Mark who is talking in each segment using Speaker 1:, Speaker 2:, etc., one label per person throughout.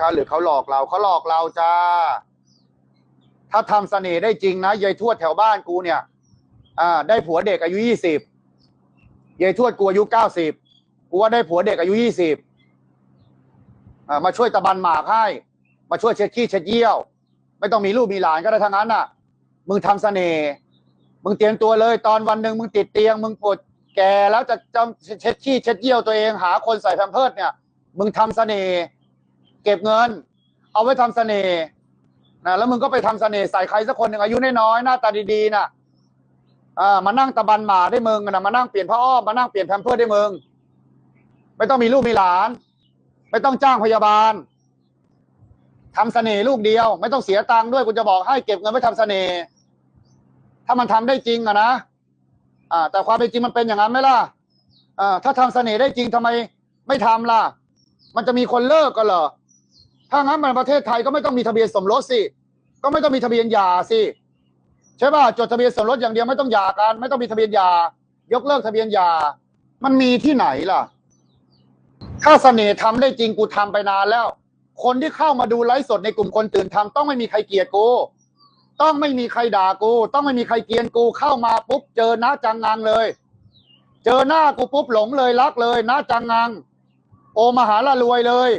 Speaker 1: คะหรือเขาหลอกเราเขาหลอกเราจ้า ถ้าทำเสน่ห์ได้จริงนะยายทวดแถวบ้านกูเนี่ย อ่า ได้ผัวเด็กอายุยี่สิบยายทวดกูอายุเก้าสิบกูว่าได้ผัวเด็กอายุยี่สิบอ่ามาช่วยตะบันหมากให้ มาช่วยเช็ดขี้เช็ดเยี่ยว ไม่ต้องมีลูกมีหลานก็ได้ทั้งนั้นน่ะ มึงทำเสน่ห์มึงเตรียมตัวเลยตอนวันหนึ่งมึงติดเตียง มึงปวดแก่แล้วจะจำเช็ดขี้เช็ดเยี่ยวตัวเองหาคนใส่แพมเพิร์ดเนี่ย มึงทำเสน่ห์ เก็บเงิน เอาไว้ทำเสน่ห์นะแล้วมึงก็ไปทำเสน่ห์ใส่ใครสักคนหนึ่งอายุน้อยๆหน้าตาดีๆน่ะอ่ามานั่งตะบันหมาได้มึงนะมานั่งเปลี่ยนผ้าอ้อมมานั่งเปลี่ยนแพมเพิร์ดได้มึงไม่ต้องมีลูกมีหลาน ไม่ต้องจ้างพยาบาลทำเสน่ห์ลูกเดียว ไม่ต้องเสียตังค์ด้วยกูจะบอกให้เก็บเงินไว้ทำเสน่ห์ถ้ามันทำได้จริงอะนะอ่า แต่ความเป็นจริงมันเป็นอย่างนั้นไหมล่ะอ่าถ้าทำเสน่ห์ได้จริงทำไม ไม่ทำล่ะ มันจะมีคนเลิกกันเหรอ ถ้างั้นมันประเทศไทยก็ไม่ต้องมีทะเบียนสมรสสิ ก็ไม่ต้องมีทะเบียนหย่าสิใช่ป่ะจดทะเบียนสมรสอย่างเดียวไม่ต้องหย่ากัน ไม่ต้องมีทะเบียนหย่ายกเลิกทะเบียนหย่ามันมีที่ไหนล่ะ ถ้าเสน่ห์ทำได้จริงกูทำไปนานแล้ว คนที่เข้ามาดูไลฟ์สดในกลุ่มคนตื่นทำต้องไม่มีใครเกลียดกูต้องไม่มีใครด่ากู ต้องไม่มีใครเกลียนกูเข้ามาปุ๊บเจอหน้าจังงังเลย เจอหน้ากูปุ๊บหลงเลยรักเลยหน้าจังงัง โอมหาละรวยเลย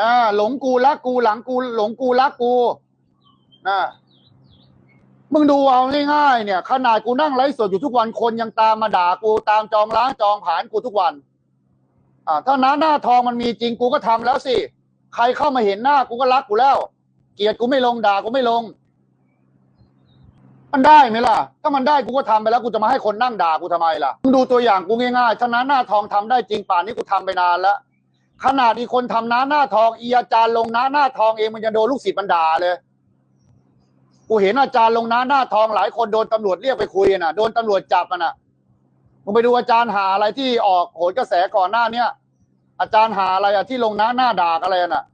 Speaker 1: อ่าหลงกูรักกูหลังกู หลงกูรักกูนะมึงดูเอาง่ายๆเนี่ย ขนาดกูนั่งไลฟ์สดอยู่ทุกวันคนยังตามมาด่ากูตามจองล้างจองผานกูทุกวัน อ่า ถ้าน้าหน้าทองมันมีจริงกูก็ทำแล้วสิใครเข้ามาเห็นหน้ากูก็รักกูแล้ว เกลียดกูไม่ลงด่ากูไม่ลง มันได้ไหมล่ะ ถ้ามันได้กูก็ทำไปแล้วกูจะมาให้คนนั่งด่ากูทำไมล่ะมึงดูตัวอย่างกูง่ายๆถ้าน้าหน้าทองทำได้จริงป่านนี้กูทำไปนานแล้ว ขนาดอีคนทำน้าหน้าทองอีอาจารย์ลงน้าหน้าทองเองมันจะโดนลูกศิษย์มันด่าเลย กูเห็นอาจารย์ลงน้าหน้าทองหลายคนโดนตำรวจเรียกไปคุยน่ะ โดนตำรวจจับอะน่ะมึงไปดูอาจารย์หาอะไรที่ออกโหนกระแสก่อนหน้าเนี้ยอาจารย์หาอะไรอะที่ลงหน้าหน้าด่าอะไรอะน่ะ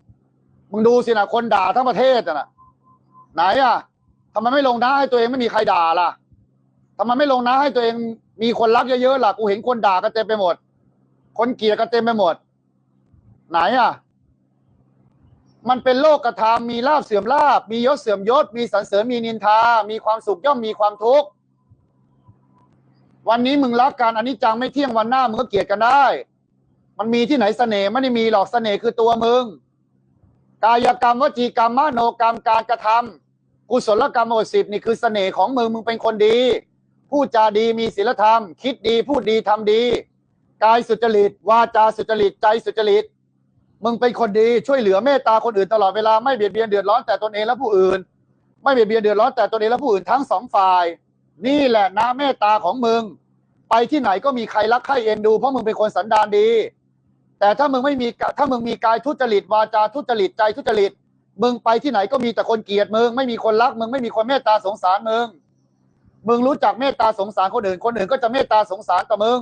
Speaker 1: มึงดูสินะคนด่าทั้งประเทศอะน่ะ ไหนอะทำไมไม่ลงหน้าให้ตัวเองไม่มีใครด่าล่ะทำไมไม่ลงหน้าให้ตัวเองมีคนรักเยอะๆล่ะกูเห็นคนด่ากันเต็มไปหมด คนเกลียดกันเต็มไปหมด ไหนอะ มันเป็นโลกกระทำมีลาบเสื่อมลาบมียศเสื่อมยศ มีสรรเสริญมีนินทา มีความสุขย่อมมีความทุกข์วันนี้มึงรักกันอันนี้จังไม่เที่ยงวันหน้ามึงก็เกลียดกันได้ มันมีที่ไหนเสน่ห์ไม่ได้มีหรอกเสน่ห์คือตัวมึง กายกรรมวจีกรรมมโนกรรมการกระทำกุศลกรรมโอสิบนี่คือเสน่ห์ของมึงมึงเป็นคนดีพูดจาดีมีศีลธรรม คิดดีพูดดีทำดี กายสุจริต วาจาสุจริตใจสุจริต มึงเป็นคนดีช่วยเหลือเมตตาคนอื่นตลอดเวลาไม่เบียดเบียนเดือดร้อนแต่ตนเองและผู้อื่น ไม่เบียดเบียนเดือดร้อนแต่ตนเองและผู้อื่นทั้งสองฝ่าย นี่แหละน้ำเมตตาของมึง ไปที่ไหนก็มีใครรักใครเอ็นดูเพราะมึงเป็นคนสันดานดี แต่ถ้ามึงไม่มีถ้ามึงมีกายทุจริตวาจาทุจริตใจทุจริต มึงไปที่ไหนก็มีแต่คนเกลียดมึงไม่มีคนรักมึงไม่มีคนเมตตาสงสารมึงมึงรู้จักเมตตาสงสารคนอื่นคนอื่นก็จะเมตตาสงสารต่อมึง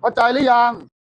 Speaker 1: เข้าใจหรือยัง